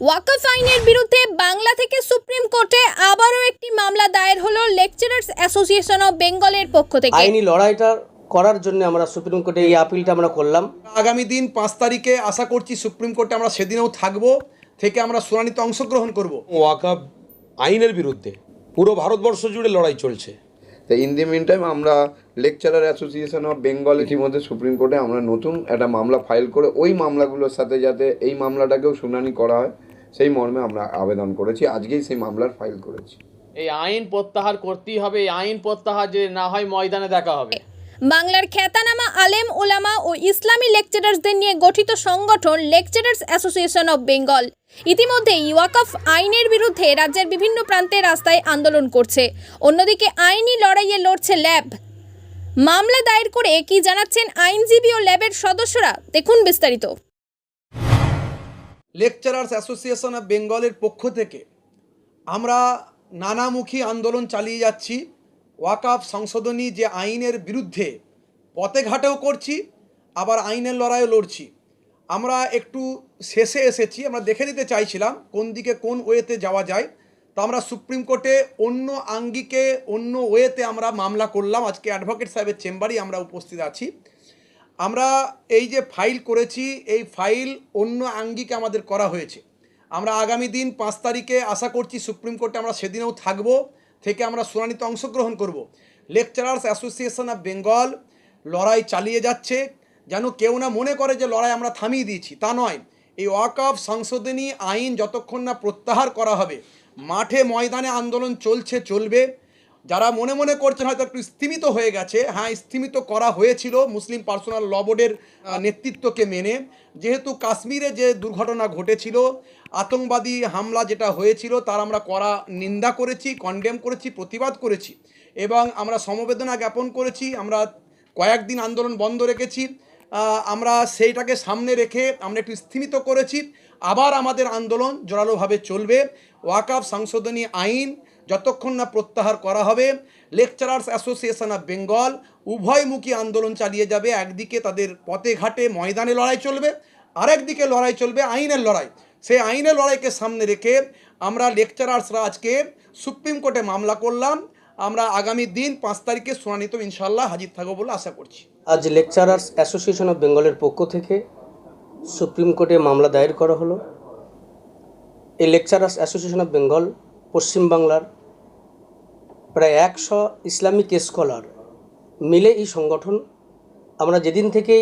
ওয়াকফ আইনের বিরুদ্ধে বাংলা থেকে সুপ্রিম কোর্টে আবারও একটি মামলা দায়ের হলো লেকচারার্স অ্যাসোসিয়েশন অফ বেঙ্গলের পক্ষ থেকে। আইনি লড়াইটা করার জন্য আমরা সুপ্রিম কোর্টে এই আপিলটা আমরা করলাম। আগামী দিন পাঁচ তারিখে আশা করছি সুপ্রিম কোর্টে আমরা সেদিনেও থাকব থেকে আমরা শুনানিতে অংশগ্রহণ করব। ওয়াকাব আইনের বিরুদ্ধে পুরো ভারতবর্ষ জুড়ে লড়াই চলছে। তো ইন দি মিন টাইম আমরা লেকচারার অ্যাসোসিয়েশন অফ বেঙ্গল ইতিমধ্যে সুপ্রিম কোর্টে আমরা নতুন একটা মামলা ফাইল করে ওই মামলাগুলোর সাথে যাতে এই মামলাটাকেও শুনানি করা হয়। সেই মর্মে আমরা আবেদন করেছি আজকেই সেই মামলার ফাইল করেছি। এই আইন প্রত্যাহার করতেই হবে এই আইন প্রত্যাহার যে না হয় ময়দানে দেখা হবে। বাংলার খ্যাতানামা আলেম ওলামা ও ইসলামী লেকচারার্সদের নিয়ে গঠিত সংগঠন লেকচারার্স অ্যাসোসিয়েশন অফ বেঙ্গল। ইতিমধ্যে ওয়াকফ আইনের বিরুদ্ধে রাজ্যের বিভিন্ন প্রান্তে রাস্তায় আন্দোলন করছে। অন্যদিকে আইনি লড়াইয়ে লড়ছে ল্যাব। মামলা দায়ের করে কি জানাচ্ছেন আইনজীবী ও ল্যাবের সদস্যরা? দেখুন বিস্তারিত। লেকচারার্স অ্যাসোসিয়েশন অফ বেঙ্গলের পক্ষ থেকে আমরা নানামুখী আন্দোলন চালিয়ে যাচ্ছি, ওয়াকাফ সংশোধনী যে আইনের বিরুদ্ধে পথে ঘাটেও করছি, আবার আইনের লড়াইও লড়ছি। আমরা একটু শেষে এসেছি, আমরা দেখে নিতে চাইছিলাম কোন দিকে কোন ওয়েতে যাওয়া যায়। তো আমরা সুপ্রিম কোর্টে অন্য আঙ্গিকে, অন্য ওয়েতে আমরা মামলা করলাম। আজকে অ্যাডভোকেট সাহেবের চেম্বারেই আমরা উপস্থিত আছি। আমরা এই যে ফাইল করেছি, এই ফাইল অন্য আঙ্গিকে আমাদের করা হয়েছে। আমরা আগামী দিন পাঁচ তারিখে আশা করছি সুপ্রিম কোর্টে আমরা সেদিনেও থাকব, থেকে আমরা শুনানিতে অংশগ্রহণ করব। লেকচারার্স অ্যাসোসিয়েশন অফ বেঙ্গল লড়াই চালিয়ে যাচ্ছে। যেন কেউ না মনে করে যে লড়াই আমরা থামিয়ে দিয়েছি, তা নয়। এই ওয়াকফ সংশোধনী আইন যতক্ষণ না প্রত্যাহার করা হবে, মাঠে ময়দানে আন্দোলন চলছে, চলবে। যারা মনে মনে করছেন হয়তো একটু স্থিমিত হয়ে গেছে হ্যাঁ স্থিমিত করা হয়েছিল মুসলিম পার্সোনাল ল বোর্ডের নেতৃত্বকে মেনে। যেহেতু কাশ্মীরে যে দুর্ঘটনা ঘটেছিল, আতঙ্কবাদী হামলা যেটা হয়েছিল, তার আমরা করা নিন্দা করেছি কন্ডেম করেছি, প্রতিবাদ করেছি এবং আমরা সমবেদনা জ্ঞাপন করেছি, আমরা কয়েকদিন আন্দোলন বন্ধ রেখেছি আমরা সেইটাকে সামনে রেখে আমরা একটু স্থিমিত করেছি। আবার আমাদের আন্দোলন জোরালোভাবে চলবে। ওয়াকাফ সংশোধনী আইন যতক্ষণ না প্রত্যাহার করা হবে লেকচারার্স অ্যাসোসিয়েশন অফ বেঙ্গল উভয়মুখী আন্দোলন চালিয়ে যাবে। একদিকে তাদের পথে ঘাটে ময়দানে লড়াই চলবে, আরেকদিকে লড়াই চলবে আইনের লড়াই। সেই আইনের লড়াইকে সামনে রেখে আমরা লেকচারার্সরা আজকে সুপ্রিম কোর্টে মামলা করলাম। আমরা আগামী দিন পাঁচ তারিখে শুনানিতে ইনশাল্লাহ হাজির থাকব বলে আশা করছি। আজ লেকচারার্স অ্যাসোসিয়েশন অফ বেঙ্গলের পক্ষ থেকে সুপ্রিম কোর্টে মামলা দায়ের করা হলো। এই লেকচারার্স অ্যাসোসিয়েশন অফ বেঙ্গল পশ্চিমবাংলার প্রায় একশো ইসলামিক স্কলার মিলে এই সংগঠন। আমরা যেদিন থেকে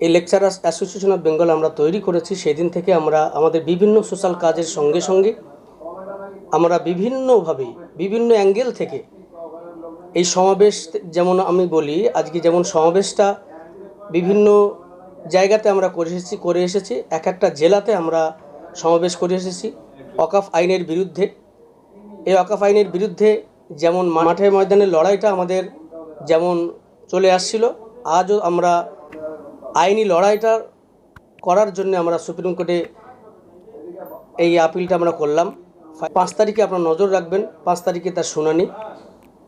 এই লেকচারার্স অ্যাসোসিয়েশন অফ বেঙ্গল আমরা তৈরি করেছি, সেদিন থেকে আমরা আমাদের বিভিন্ন সোশ্যাল কাজের সঙ্গে সঙ্গে আমরা বিভিন্নভাবে, বিভিন্ন অ্যাঙ্গেল থেকে এই সমাবেশ যেমন আমি বলি, আজকে যেমন সমাবেশটা বিভিন্ন জায়গাতে আমরা করে এসেছি করে এসেছি, এক একটা জেলাতে আমরা সমাবেশ করে এসেছি অকাফ আইনের বিরুদ্ধে। এই অকাফ আইনের বিরুদ্ধে যেমন মাঠে ময়দানের লড়াইটা আমাদের যেমন চলে আসছিল, আজও আমরা আইনি লড়াইটা করার জন্য আমরা সুপ্রিম কোর্টে এই আপিলটা আমরা করলাম। পাঁচ তারিখে আপনার নজর রাখবেন, পাঁচ তারিখে তার শুনানি।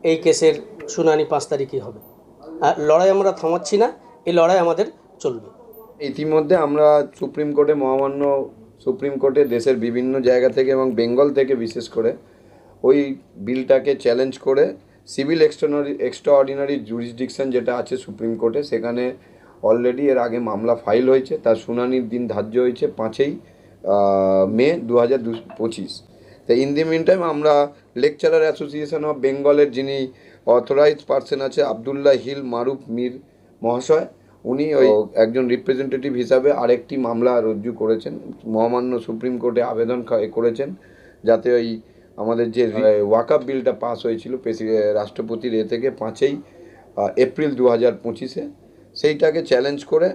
এই কেসের শুনানি পাঁচ তারিখেই হবে। আর লড়াই আমরা থামাচ্ছি না, এই লড়াই আমাদের চলবে। ইতিমধ্যে আমরা সুপ্রিম কোর্টে মহামান্য সুপ্রিম কোর্টে দেশের বিভিন্ন জায়গা থেকে এবং বেঙ্গল থেকে বিশেষ করে ওই বিলটাকে চ্যালেঞ্জ করে civil extraordinary extra ordinary jurisdiction যেটা আছে সুপ্রিম কোর্টে সেখানে অলরেডি এর আগে মামলা ফাইল হয়েছে তার শুনানির দিন ধার্য হয়েছে পাঁচই মে দু হাজার পঁচিশ। তো ইন দি মিন টাইম আমরা লেকচারার অ্যাসোসিয়েশন অফ বেঙ্গলের যিনি অথরাইজড পার্সন আছে আবদুল্লাহ হিল মারুফ মীর মহাশয় উনি ওই একজন রিপ্রেজেন্টেটিভ হিসাবে আরেকটি মামলা রুজু করেছেন মহামান্য সুপ্রিম কোর্টে আবেদন করেছেন যাতে ওই আমাদের যে ওয়াকাপ বিলটা পাস হয়েছিল রাষ্ট্রপতির এ থেকে পাঁচই এপ্রিল দু হাজার পঁচিশে। সেইটাকে চ্যালেঞ্জ করে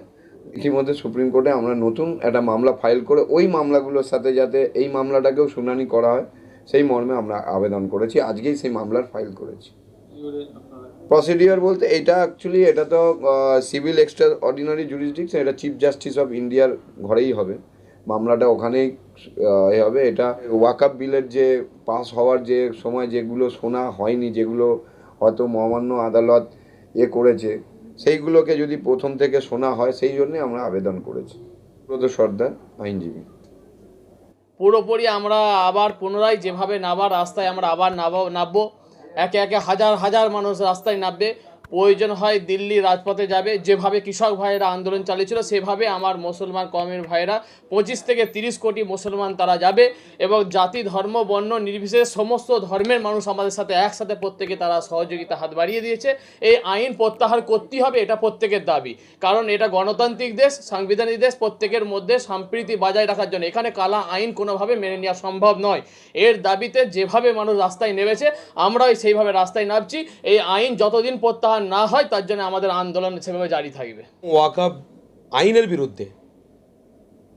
ইতিমধ্যে সুপ্রিম কোর্টে আমরা নতুন একটা মামলা ফাইল করে ওই মামলাগুলোর সাথে যাতে এই মামলাটাকেও শুনানি করা হয় সেই মর্মে আমরা আবেদন করেছি। আজকেই সেই মামলার ফাইল করেছি। প্রসিডিওর বলতে এটা অ্যাকচুয়ালি এটা তো সিভিল এক্সট্রা অর্ডিনারি জুরিসডিকশন এটা চিফ জাস্টিস অফ ইন্ডিয়ার ঘরেই হবে। মামলাটা ওখানেই এ হবে। এটা ওয়াকআপ বিলের যে পাস হওয়ার যে সময় যেগুলো শোনা হয়নি, যেগুলো হয়তো মহামান্য আদালত এ করেছে, সেইগুলোকে যদি প্রথম থেকে শোনা হয়, সেই জন্যে আমরা আবেদন করেছি। ব্রত সর্দার, আইনজীবী। পুরোপুরি আমরা আবার পুনরায় যেভাবে নাবার রাস্তায় আমরা আবার নাব নামবো একে একে হাজার হাজার মানুষ রাস্তায় নামবে। প্রয়োজন হয় দিল্লি রাজপথে যাবে। যেভাবে কৃষক ভাইয়েরা আন্দোলন চালিয়েছিল, সেভাবে আমার মুসলমান কমের ভাইয়েরা পঁচিশ থেকে তিরিশ কোটি মুসলমান তারা যাবে এবং জাতি, ধর্ম, বর্ণ নির্বিশেষে সমস্ত ধর্মের মানুষ আমাদের সাথে একসাথে প্রত্যেকে তারা সহযোগিতা হাত বাড়িয়ে দিয়েছে। এই আইন প্রত্যাহার করতেই হবে, এটা প্রত্যেকের দাবি। কারণ এটা গণতান্ত্রিক দেশ, সাংবিধানিক দেশ, প্রত্যেকের মধ্যে সম্প্রীতি বজায় রাখার জন্য। এখানে কালা আইন কোনোভাবে মেনে নেওয়া সম্ভব নয়। এর দাবিতে যেভাবে মানুষ রাস্তায় নেমেছে, আমরাও সেইভাবে রাস্তায় নামছি। এই আইন যতদিন প্রত্যাহার না হয় তার জন্য আমাদের আন্দোলন সেভাবে জারি থাকবে। ওয়াকাব আইনের বিরুদ্ধে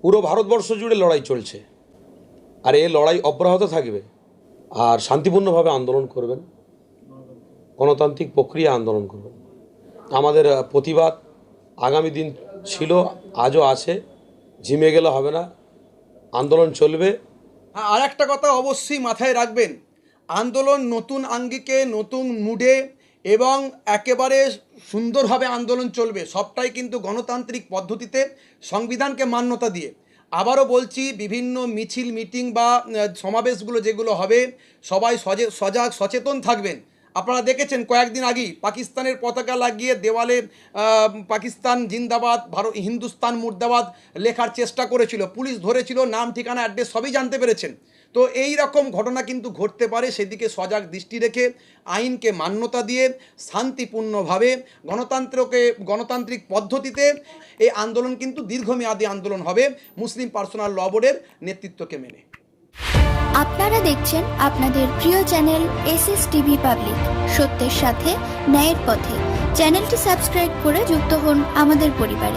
পুরো ভারতবর্ষ জুড়ে লড়াই চলছে। আর এই লড়াই অব্যাহত থাকবে আর শান্তিপূর্ণভাবে আন্দোলন করবেন। গণতান্ত্রিক প্রক্রিয়া আন্দোলন করবেন। আমাদের প্রতিবাদ আগামী দিন ছিল আজও আছে। ঝিমে গেলে হবে না। আন্দোলন চলবে। আর একটা কথা অবশ্যই মাথায় রাখবেন। আন্দোলন নতুন আঙ্গিকে নতুন মুডে এবং একেবারে সুন্দরভাবে আন্দোলন চলবে। সবটাই কিন্তু গণতান্ত্রিক পদ্ধতিতে সংবিধানকে মান্যতা দিয়ে। আবারও বলছি, বিভিন্ন মিছিল, মিটিং বা সমাবেশগুলো যেগুলো হবে, সবাই সজে, সজাগ, সচেতন থাকবেন। আপনারা দেখেছেন কয়েকদিন আগেই পাকিস্তানের পতাকা লাগিয়ে দেওয়ালে পাকিস্তান জিন্দাবাদ, ভারত, হিন্দুস্তান মুর্দাবাদ লেখার চেষ্টা করেছিল। পুলিশ ধরেছিল, নাম, ঠিকানা, অ্যাড্রেস সবই জানতে পেরেছেন। তো এই রকম ঘটনা কিন্তু ঘটতে পারে, সেদিকে সজাগ দৃষ্টি রেখে, আইনকে মান্যতা দিয়ে, শান্তিপূর্ণভাবে, গণতন্ত্রকে, গণতান্ত্রিক পদ্ধতিতে এই আন্দোলন কিন্তু দীর্ঘমেয়াদী আন্দোলন হবে। মুসলিম পার্সোনাল ল বোর্ডের নেতৃত্বকে মেনে। আপনারা দেখছেন আপনাদের প্রিয় channel S S TV public. সত্যের সাথে, ন্যায়ের পথে। চ্যানেলটি সাবস্ক্রাইব করে যুক্ত হন আমাদের পরিবারে।